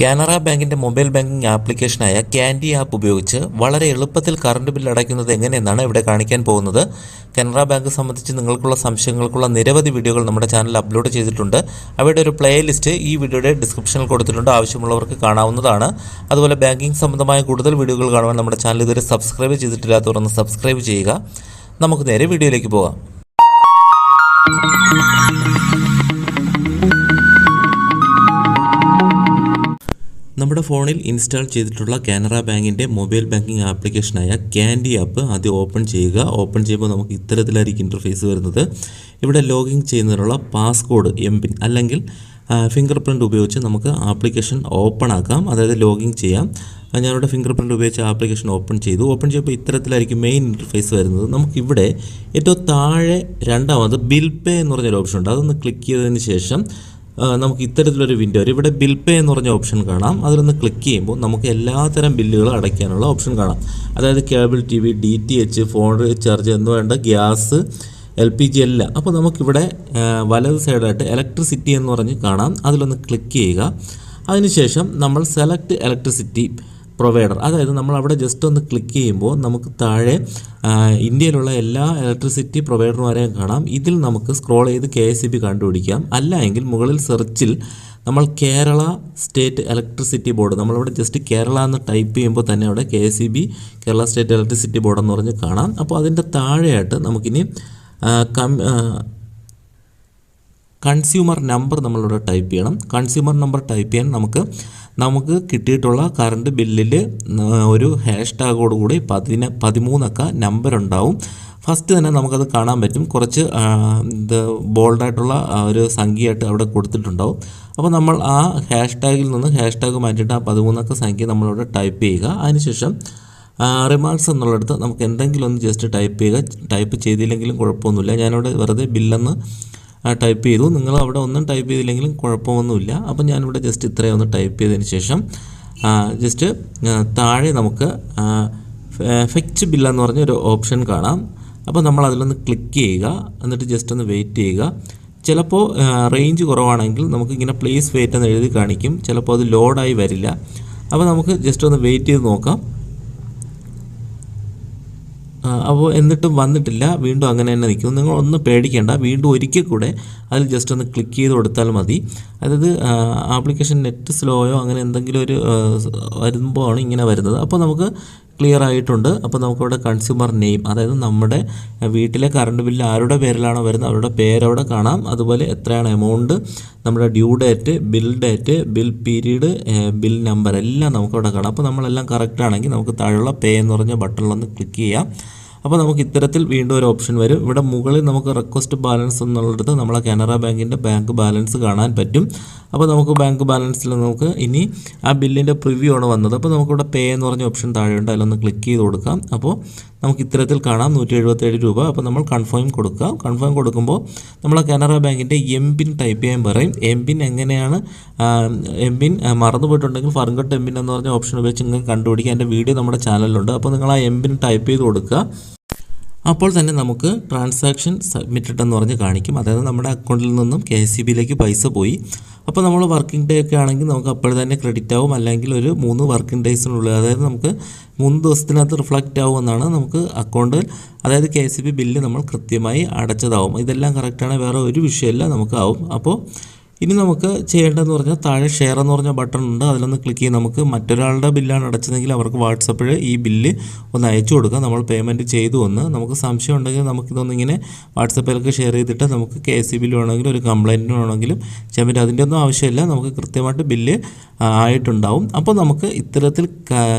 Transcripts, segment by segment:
കാനറ ബാങ്കിന്റെ mobile banking ആപ്ലിക്കേഷനായ Candi app ഉപയോഗിച്ച് വളരെ എളുപ്പത്തിൽ കറണ്ട് ബില്ല് അടയ്ക്കുന്നത് എങ്ങനെയെന്നാണ് ഇവിടെ കാണിക്കാൻ പോകുന്നത്. കാനറ ബാങ്ക് സംബന്ധിച്ച് നിങ്ങൾക്കുള്ള സംശയങ്ങൾക്കുള്ള നിരവധി വീഡിയോകൾ നമ്മുടെ ചാനൽ അപ്ലോഡ് ചെയ്തിട്ടുണ്ട്. അവയുടെ ഒരു പ്ലേലിസ്റ്റ് ഈ വീഡിയോയുടെ ഡിസ്ക്രിപ്ഷനിൽ കൊടുത്തിട്ടുണ്ട്. ആവശ്യമുള്ളവർക്ക് കാണാവുന്നതാണ്. അതുപോലെ ബാങ്കിംഗ് സംബന്ധമായ കൂടുതൽ വീഡിയോകൾ കാണുവാൻ നമ്മുടെ ചാനൽ ഇതുവരെ സബ്സ്ക്രൈബ് ചെയ്തിട്ടില്ലാത്തവർ ഒന്ന് സബ്സ്ക്രൈബ് ചെയ്യുക. നമുക്ക് നേരെ വീഡിയോയിലേക്ക് പോകാം. നമ്മുടെ ഫോണിൽ ഇൻസ്റ്റാൾ ചെയ്തിട്ടുള്ള കാനറ ബാങ്കിന്റെ മൊബൈൽ ബാങ്കിങ് ആപ്ലിക്കേഷനായ ക്യാൻഡി ആപ്പ് ആദ്യം ഓപ്പൺ ചെയ്യുക. ഓപ്പൺ ചെയ്യുമ്പോൾ നമുക്ക് ഇത്തരത്തിലായിരിക്കും ഇന്റർഫേസ് വരുന്നത്. ഇവിടെ ലോഗിൻ ചെയ്യുന്നതിനുള്ള പാസ്കോഡ് എം പിൻ അല്ലെങ്കിൽ ഫിംഗർ പ്രിന്റ് ഉപയോഗിച്ച് നമുക്ക് ആപ്ലിക്കേഷൻ ഓപ്പൺ ആക്കാം. അതായത് ലോഗിൻ ചെയ്യാം. ഞാനിവിടെ ഫിംഗർ പ്രിന്റ് ഉപയോഗിച്ച് ആപ്ലിക്കേഷൻ ഓപ്പൺ ചെയ്തു. ഓപ്പൺ ചെയ്യുമ്പോൾ ഇത്തരത്തിലായിരിക്കും മെയിൻ ഇന്റർഫേസ് വരുന്നത്. നമുക്കിവിടെ ഏറ്റവും താഴെ രണ്ടാമത് ബിൽ പേ എന്ന് പറഞ്ഞൊരു ഓപ്ഷൻ ഉണ്ട്. അതൊന്ന് ക്ലിക്ക് ചെയ്തതിന് ശേഷം നമുക്ക് ഇത്തരത്തിലൊരു വിൻഡോ വരും ഇവിടെ ബിൽ പേ എന്ന് പറഞ്ഞ ഓപ്ഷൻ കാണാം. അതിലൊന്ന് ക്ലിക്ക് ചെയ്യുമ്പോൾ നമുക്ക് എല്ലാത്തരം ബില്ലുകളും അടയ്ക്കാനുള്ള ഓപ്ഷൻ കാണാം. അതായത് cable T V D T H phone recharge എന്ന് വേണ്ട ഗ്യാസ് എൽ പി ജി എല്ലാം. അപ്പോൾ നമുക്കിവിടെ വലത് സൈഡായിട്ട് ഇലക്ട്രിസിറ്റി എന്ന് പറഞ്ഞ് കാണാം. അതിലൊന്ന് ക്ലിക്ക് ചെയ്യുക. അതിനുശേഷം നമ്മൾ സെലക്ട് ഇലക്ട്രിസിറ്റി പ്രൊവൈഡർ അതായത് നമ്മൾ അവിടെ ജസ്റ്റ് ഒന്ന് ക്ലിക്ക് ചെയ്യുമ്പോൾ നമുക്ക് താഴെ ഇന്ത്യയിലുള്ള എല്ലാ ഇലക്ട്രിസിറ്റി പ്രൊവൈഡർമാരെയും കാണാം. ഇതിൽ നമുക്ക് സ്ക്രോൾ ചെയ്ത് കെ എസ് ബി കണ്ടുപിടിക്കാം. അല്ല എങ്കിൽ മുകളിൽ സെർച്ചിൽ നമ്മൾ കേരള സ്റ്റേറ്റ് ഇലക്ട്രിസിറ്റി ബോർഡ് നമ്മളിവിടെ ജസ്റ്റ് കേരള എന്ന് ടൈപ്പ് ചെയ്യുമ്പോൾ തന്നെ അവിടെ K S B Kerala state electricity board എന്ന് പറഞ്ഞ് കാണാം. അപ്പോൾ അതിന്റെ താഴെയായിട്ട് നമുക്കിനി കം കൺസ്യൂമർ നമ്പർ നമ്മളിവിടെ ടൈപ്പ് ചെയ്യണം. കൺസ്യൂമർ നമ്പർ ടൈപ്പ് ചെയ്യാൻ നമുക്ക് നമുക്ക് കിട്ടിയിട്ടുള്ള കറണ്ട് ബില്ലിൽ ഒരു ഹാഷ് ടാഗോടുകൂടി പതിന പതിമൂന്നക്ക നമ്പർ ഉണ്ടാവും. ഫസ്റ്റ് തന്നെ നമുക്കത് കാണാൻ പറ്റും. കുറച്ച് ഇത് ബോൾഡായിട്ടുള്ള ഒരു സംഖ്യയായിട്ട് അവിടെ കൊടുത്തിട്ടുണ്ടാവും. അപ്പോൾ നമ്മൾ ആ ഹാഷ് ടാഗിൽ നിന്ന് ഹാഷ് ടാഗ് മാറ്റിയിട്ട് ആ പതിമൂന്നക്ക സംഖ്യ നമ്മളിവിടെ ടൈപ്പ് ചെയ്യുക. അതിനുശേഷം റിമാർക്സ് എന്നുള്ളിടത്ത് നമുക്ക് എന്തെങ്കിലും ഒന്ന് ജസ്റ്റ് ടൈപ്പ് ചെയ്യുക. ടൈപ്പ് ചെയ്തില്ലെങ്കിലും കുഴപ്പമൊന്നുമില്ല. ഞാനിവിടെ വെറുതെ ബില്ലെന്ന് ടൈപ്പ് ചെയ്തു. നിങ്ങൾ അവിടെ ഒന്നും ടൈപ്പ് ചെയ്തില്ലെങ്കിലും കുഴപ്പമൊന്നുമില്ല. അപ്പോൾ ഞാനിവിടെ ജസ്റ്റ് ഇത്രയും ഒന്ന് ടൈപ്പ് ചെയ്തതിന് ശേഷം ജസ്റ്റ് താഴെ നമുക്ക് ഫെക്റ്റ് ബില്ല എന്ന് പറഞ്ഞ ഒരു ഓപ്ഷൻ കാണാം. അപ്പോൾ നമ്മൾ അതിലൊന്ന് ക്ലിക്ക് ചെയ്യുക. എന്നിട്ട് ജസ്റ്റ് ഒന്ന് വെയിറ്റ് ചെയ്യുക. ചിലപ്പോൾ റേഞ്ച് കുറവാണെങ്കിൽ നമുക്ക് ഇങ്ങനെ പ്ലേസ് വെയിറ്റ് എന്ന് എഴുതി കാണിക്കും. ചിലപ്പോൾ അത് ലോഡായി വരില്ല. അപ്പോൾ നമുക്ക് ജസ്റ്റ് ഒന്ന് വെയിറ്റ് ചെയ്ത് നോക്കാം. അപ്പോൾ എന്നിട്ടും വന്നിട്ടില്ല. വീണ്ടും അങ്ങനെ തന്നെ നിൽക്കും നിങ്ങൾ ഒന്ന് പേടിക്കേണ്ട. വീണ്ടും ഒരിക്കൽ കൂടെ അതിൽ ജസ്റ്റ് ഒന്ന് ക്ലിക്ക് ചെയ്ത് കൊടുത്താൽ മതി. അതായത് ആപ്ലിക്കേഷൻ നെറ്റ് സ്ലോയോ അങ്ങനെ എന്തെങ്കിലും ഒരു വരുമ്പോഴാണ് ഇങ്ങനെ വരുന്നത്. അപ്പോൾ നമുക്ക് ക്ലിയർ ആയിട്ടുണ്ട്. അപ്പോൾ നമുക്കവിടെ കൺസ്യൂമർ നെയിം അതായത് നമ്മുടെ വീട്ടിലെ കറണ്ട് ബില്ല് ആരുടെ പേരിലാണോ വരുന്നത് അവരുടെ പേരവിടെ കാണാം. അതുപോലെ എത്രയാണ് എമൗണ്ട് നമ്മുടെ due date bill date bill period bill number എല്ലാം നമുക്കവിടെ കാണാം. അപ്പോൾ നമ്മളെല്ലാം കറക്റ്റ് ആണെങ്കിൽ നമുക്ക് താഴെയുള്ള പേ എന്ന് പറഞ്ഞ ബട്ടണിലൊന്ന് ക്ലിക്ക് ചെയ്യാം. അപ്പോൾ നമുക്ക് ഇത്തരത്തിൽ വീണ്ടും ഒരു ഓപ്ഷൻ വരും. ഇവിടെ മുകളിൽ നമുക്ക് റിക്വസ്റ്റ് ബാലൻസ് എന്നുള്ളിടത്ത് നമ്മളെ കാനറ ബാങ്കിന്റെ ബാങ്ക് ബാലൻസ് കാണാൻ പറ്റും. അപ്പോൾ നമുക്ക് ബാങ്ക് ബാലൻസിൽ നമുക്ക് ഇനി ആ ബില്ലിന്റെ പ്രിവ്യൂ ആണ് വന്നത്. അപ്പോൾ നമുക്കിവിടെ പേ എന്ന് പറഞ്ഞ ഓപ്ഷൻ താഴെയുണ്ട്. അതിലൊന്ന് ക്ലിക്ക് ചെയ്ത് കൊടുക്കാം. അപ്പോൾ നമുക്ക് ഇത്തരത്തിൽ കാണാം. നൂറ്റി എഴുപത്തേഴ് രൂപ. അപ്പോൾ നമ്മൾ കൺഫേം കൊടുക്കുക. കൺഫേം കൊടുക്കുമ്പോൾ നമ്മൾ കാനറ ബാങ്കിന്റെ എം പിൻ ടൈപ്പ് ചെയ്യാൻ പറയും. എം പിൻ എങ്ങനെയാണ്? എം പിൻ മറന്നു പോയിട്ടുണ്ടെങ്കിൽ ഫർഗട്ട് എം പിൻ എന്ന് പറഞ്ഞ ഓപ്ഷൻ ഉപയോഗിച്ച് നിങ്ങൾക്ക് കണ്ടുപിടിക്കുക. എന്റെ വീഡിയോ നമ്മുടെ ചാനലിലുണ്ട് അപ്പോൾ നിങ്ങൾ ആ എം പിൻ ടൈപ്പ് ചെയ്ത് കൊടുക്കുക. അപ്പോൾ തന്നെ നമുക്ക് ട്രാൻസാക്ഷൻ സബ്മിറ്റഡ് എന്ന് പറഞ്ഞ് കാണിക്കും. അതായത് നമ്മുടെ അക്കൗണ്ടിൽ നിന്നും കെ എസ് സി ബിയിലേക്ക് പൈസ പോയി. അപ്പോൾ നമ്മൾ വർക്കിംഗ് ഡേ ഒക്കെ ആണെങ്കിൽ നമുക്ക് അപ്പോൾ തന്നെ ക്രെഡിറ്റ് ആവും. അല്ലെങ്കിൽ ഒരു മൂന്ന് വർക്കിംഗ് ഡേയ്സിനുള്ളിൽ അതായത് നമുക്ക് മൂന്ന് ദിവസത്തിനകത്ത് റിഫ്ലക്റ്റ് ആവുമെന്നാണ് നമുക്ക് അക്കൗണ്ടിൽ അതായത് K S C B bill നമ്മൾ കൃത്യമായി അടച്ചതാവും. ഇതെല്ലാം കറക്റ്റാണ് വേറെ ഒരു വിഷയമില്ല നമുക്കാവും അപ്പോൾ ഇനി നമുക്ക് ചെയ്യേണ്ടതെന്ന് പറഞ്ഞാൽ താഴെ ഷെയർ എന്ന് പറഞ്ഞ ബട്ടൺ ഉണ്ട്. അതിലൊന്ന് ക്ലിക്ക് ചെയ്ത് നമുക്ക് മറ്റൊരാളുടെ ബില്ലാണ് അടച്ചതെങ്കിൽ അവർക്ക് വാട്സപ്പിൽ ഈ ബില്ല് ഒന്ന് അയച്ചു കൊടുക്കാം. നമ്മൾ പേയ്മെന്റ് ചെയ്തു എന്ന്. നമുക്ക് സംശയം ഉണ്ടെങ്കിൽ നമുക്കിതൊന്നിങ്ങനെ വാട്സപ്പിലൊക്കെ ഷെയർ ചെയ്തിട്ട് നമുക്ക് കെ എസ് സി ബില്ല് വേണമെങ്കിലും ഒരു കംപ്ലയിന്റിന് വേണമെങ്കിലും ചെയ്യാൻ പറ്റും. അതിന്റെ ഒന്നും ആവശ്യമില്ല. നമുക്ക് കൃത്യമായിട്ട് ബില്ല് ആയിട്ടുണ്ടാവും. അപ്പോൾ നമുക്ക് ഇത്തരത്തിൽ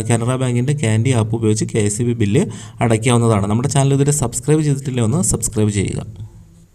കാനറ ബാങ്കിന്റെ ക്യാൻഡി ആപ്പ് ഉപയോഗിച്ച് K S C B bill അടയ്ക്കാവുന്നതാണ്. നമ്മുടെ ചാനൽ ഇതുവരെ സബ്സ്ക്രൈബ് ചെയ്തിട്ടില്ലേ ഒന്ന് സബ്സ്ക്രൈബ് ചെയ്യുക.